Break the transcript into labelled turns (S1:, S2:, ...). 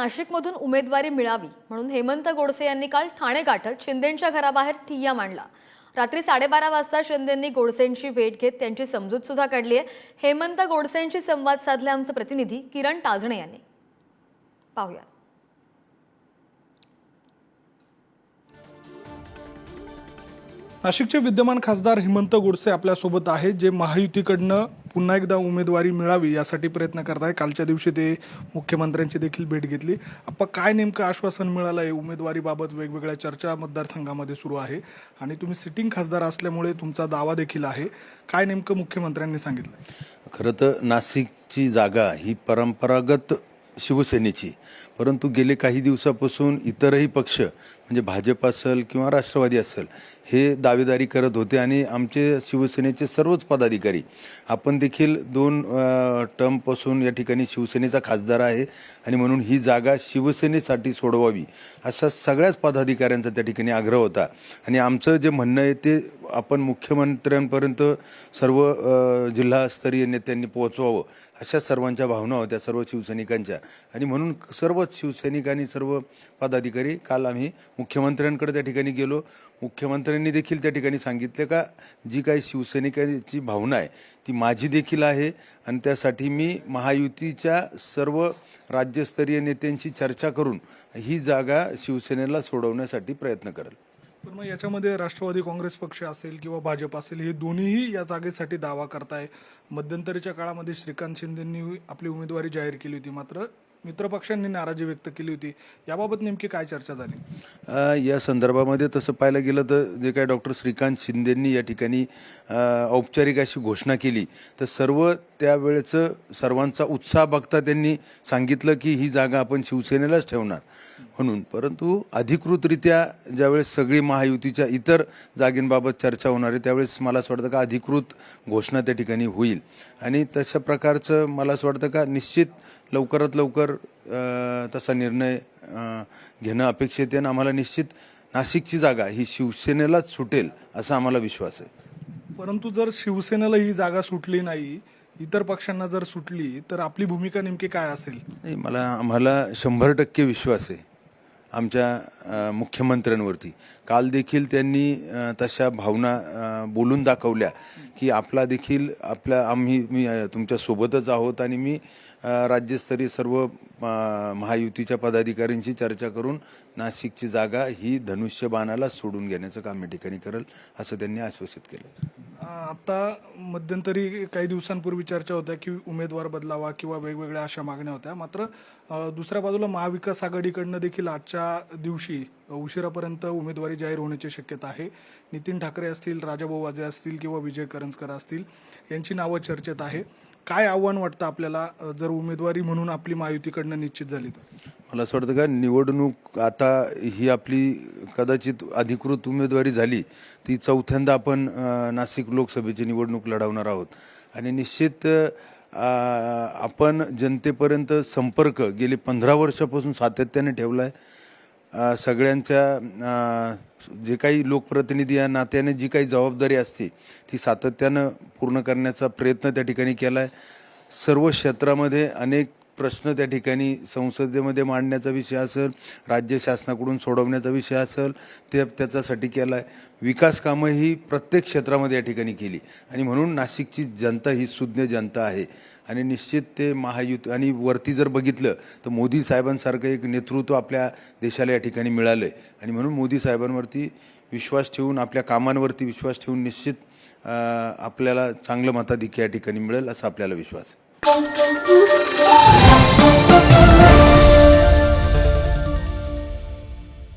S1: नाशिकमधून उमेदवारी मिळावी म्हणून हेमंत गोडसे यांनी काल ठाणे गाठत शिंदेंच्या घराबाहेर ठिय्या मांडला. रात्री साडेबारा वाजता शिंदेंनी गोडसेंची भेट घेत त्यांची समजूत सुद्धा काढली आहे. हेमंत गोडसेंशी संवाद साधला आमचे प्रतिनिधी किरण टाजणे यांनी. पाहूया.
S2: नाशिकचे विद्यमान खासदार हेमंत गोडसे आपल्यासोबत आहेत जे महायुतीकडनं पुन्हा एकदा उमेदवारी मिळावी यासाठी प्रयत्न करत आहे कालच्या दिवशी ते मुख्यमंत्र्यांची देखील भेट घेतली. आपण काय नेमकं आश्वासन मिळालं आहे उमेदवारीबाबत वेगवेगळ्या चर्चा मतदारसंघामध्ये सुरू आहे आणि तुम्ही सिटिंग खासदार असल्यामुळे तुमचा दावा देखील आहे. काय नेमकं मुख्यमंत्र्यांनी सांगितलं?
S3: खरं तर नाशिकची जागा ही परंपरागत शिवसेनेची परंतु गेले काही दिवसापासून इतरही पक्ष म्हणजे भाजप असेल किंवा राष्ट्रवादी असेल हे दावेदारी करत होते आणि आमचे शिवसेनेचे सर्वच पदाधिकारी आपण देखील दोन टर्मपासून या ठिकाणी शिवसेनेचा खासदार आहे आणि म्हणून ही जागा शिवसेनेसाठी सोडवावी असा सगळ्याच पदाधिकाऱ्यांचा त्या ठिकाणी आग्रह होता. आणि आमचं जे म्हणणं आहे ते आपण मुख्यमंत्र्यांपर्यंत सर्व जिल्हास्तरीय नेत्यांनी पोहोचवावं अशा सर्वांच्या भावना होत्या सर्व शिवसैनिकांच्या. आणि म्हणून सर्वच शिवसैनिक आणि सर्व पदाधिकारी काल आम्ही मुख्यमंत्र्यांकडे त्या ठिकाणी गेलो. मुख्यमंत्र्यांनी देखील त्या ठिकाणी सांगितलं का जी काही शिवसैनिकांची भावना आहे ती माझी देखील आहे. आणि त्यासाठी मी महायुतीच्या सर्व राज्यस्तरीय नेत्यांशी चर्चा करून ही जागा शिवसेनेला सोडवण्यासाठी प्रयत्न करेल.
S2: पण मग याच्यामध्ये राष्ट्रवादी काँग्रेस पक्ष असेल किंवा भाजप असेल हे दोन्हीही या जागेसाठी दावा करताय. मध्यंतरीच्या काळामध्ये श्रीकांत शिंदेंनी आपली उमेदवारी जाहीर केली होती मात्र मित्रपक्षांनी नाराजी व्यक्त केली होती. याबाबत नेमकी काय चर्चा झाली?
S3: या संदर्भामध्ये तसं पाहायला गेलं तर जे काय डॉक्टर श्रीकांत शिंदेंनी या ठिकाणी औपचारिक अशी घोषणा केली. तर सर्व त्यावेळेचं सर्वांचा उत्साह बघता त्यांनी सांगितलं की ही जागा आपण शिवसेनेलाच ठेवणार. म्हणून परंतु अधिकृतरित्या ज्यावेळेस सगळी महायुतीच्या इतर जागेंबाबत चर्चा होणार आहे त्यावेळेस मला असं वाटतं का अधिकृत घोषणा त्या ठिकाणी होईल. आणि तशा प्रकारचं मला असं वाटतं का निश्चित लवकरात लवकर तसा निर्णय घेणं अपेक्षित आहे आणि आम्हाला निश्चित नाशिकची जागा ही शिवसेनेलाच सुटेल असा आम्हाला विश्वास आहे.
S2: परंतु जर शिवसेनेला ही जागा सुटली नाही इतर पक्षांना जर सुटली तर आपली भूमिका नेमकी काय असेल?
S3: नाही मला आम्हाला शंभर टक्के विश्वास आहे आमच्या मुख्यमंत्र्यांवरती. काल देखील त्यांनी तशा भावना बोलून दाखवल्या की आपला देखील आपल्या आम्ही मी तुमच्यासोबतच आहोत आणि मी राज्यस्तरीय सर्व महायुतीच्या पदाधिकाऱ्यांशी चर्चा करून नाशिकची जागा ही धनुष्यबाणाला सोडून घेण्याचं काम या ठिकाणी करेल असं त्यांनी आश्वासित केलं.
S2: आता मध्यंतरी काही दिवसांपूर्वी चर्चा होत्या की उमेदवार बदलावा किंवा वेगवेगळ्या अशा मागण्या होत्या. मात्र दुसऱ्या बाजूला महाविकास आघाडीकडनं देखील आजच्या दिवशी उशिरापर्यंत उमेदवारी जाहीर होण्याची शक्यता आहे. नितीन ठाकरे असतील राजाभाऊ वाजे असतील किंवा विजय करंजकर असतील यांची नावं चर्चेत आहे. काय आव्हान वाटतं आपल्याला जर उमेदवारी म्हणून आपली महायुतीकडनं निश्चित झाली तर?
S3: मला असं वाटतं का निवडणूक आता ही आपली कदाचित अधिकृत उमेदवारी झाली ती चौथ्यांदा आपण नाशिक लोकसभेची निवडणूक लढवणार आहोत. आणि निश्चित आपण जनतेपर्यंत संपर्क गेले पंधरा वर्षापासून सातत्याने ठेवला आहे. सगळ्यांच्या जे काही लोकप्रतिनिधी या नात्याने जी काही जबाबदारी असते ती सातत्यानं पूर्ण करण्याचा प्रयत्न त्या ठिकाणी केला आहे. सर्व क्षेत्रामध्ये अनेक प्रश्न त्या ठिकाणी संसदेमध्ये मांडण्याचा विषय असेल राज्य शासनाकडून सोडवण्याचा विषय असेल ते त्याच्यासाठी केला आहे विकास कामं ही प्रत्येक क्षेत्रामध्ये या ठिकाणी केली. आणि म्हणून नाशिकची जनता ही सुज्ञ जनता आहे. आणि निश्चित ते महायुत आणि वरती जर बघितलं तर मोदी साहेबांसारखं एक नेतृत्व आपल्या देशाला या ठिकाणी मिळालं आहे आणि म्हणून मोदी साहेबांवरती विश्वास ठेवून आपल्या कामांवरती विश्वास ठेवून निश्चित आपल्याला चांगलं मताधिक्य या ठिकाणी मिळेल असा आपल्याला विश्वास आहे. Музика